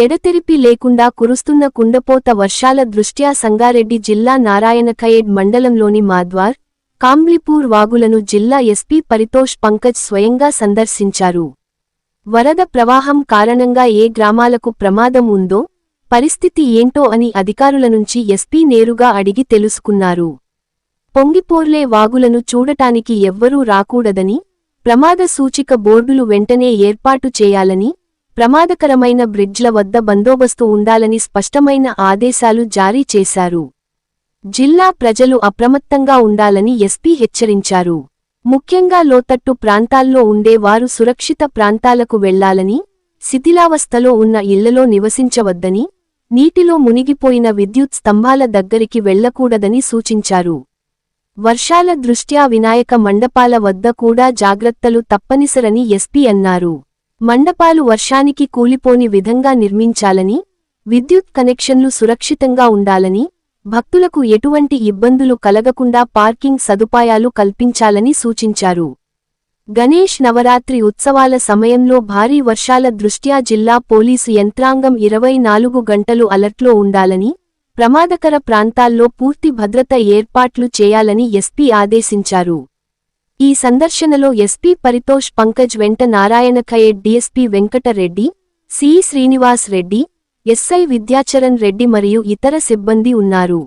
ఎడతెరిపి లేకుండా కురుస్తున్న కుండపోత వర్షాల దృష్ట్యా సంగారెడ్డి జిల్లా నారాయణఖయేడ్ మండలంలోని మాద్వార్ కాంబ్లిపూర్ వాగులను జిల్లా ఎస్పీ పరితోష్ పంకజ్ స్వయంగా సందర్శించారు. వరద ప్రవాహం కారణంగా ఏ గ్రామాలకు ప్రమాదం ఉందో పరిస్థితి ఏంటో అని అధికారుల నుంచి ఎస్పీ నేరుగా అడిగి తెలుసుకున్నారు. పొంగిపోర్లే వాగులను చూడటానికి ఎవ్వరూ రాకూడదని ప్రమాద సూచిక బోర్డులు వెంటనే ఏర్పాటు చేయాలని ప్రమాదకరమైన బ్రిడ్జ్ల వద్ద బందోబస్తు ఉండాలని స్పష్టమైన ఆదేశాలు జారీ చేశారు. జిల్లా ప్రజలు అప్రమత్తంగా ఉండాలని ఎస్పీ హెచ్చరించారు. ముఖ్యంగా లోతట్టు ప్రాంతాల్లో ఉండే వారు సురక్షిత ప్రాంతాలకు వెళ్ళాలని శిథిలావస్థలో ఉన్న ఇళ్ళలో నివసించవద్దని నీటిలో మునిగిపోయిన విద్యుత్ స్తంభాల దగ్గరికి వెళ్ళకూడదని సూచించారు. వర్షాల దృష్ట్యా వినాయక మండపాల వద్ద కూడా జాగ్రత్తలు తప్పనిసరని ఎస్పీ అన్నారు. మండపాలు వర్షానికి కూలిపోని విధంగా నిర్మించాలని విద్యుత్ కనెక్షన్లు సురక్షితంగా ఉండాలని భక్తులకు ఎటువంటి ఇబ్బందులు కలగకుండా పార్కింగ్ సదుపాయాలు కల్పించాలని సూచించారు. గణేష్ నవరాత్రి ఉత్సవాల సమయంలో భారీ వర్షాల దృష్ట్యా జిల్లా పోలీసు యంత్రాంగం ఇరవై నాలుగు గంటలు అలర్ట్లో ఉండాలని ప్రమాదకర ప్రాంతాల్లో పూర్తి భద్రత ఏర్పాట్లు చేయాలని ఎస్పీ ఆదేశించారు. ఈ సందర్శనలో ఎస్పీ పరితోష్ పంకజ్ వెంట Narayankhed DSP Venkatareddy C. Srinivas Reddy SI Vidyacharan Reddy మరియు ఇతర సిబ్బంది ఉన్నారు.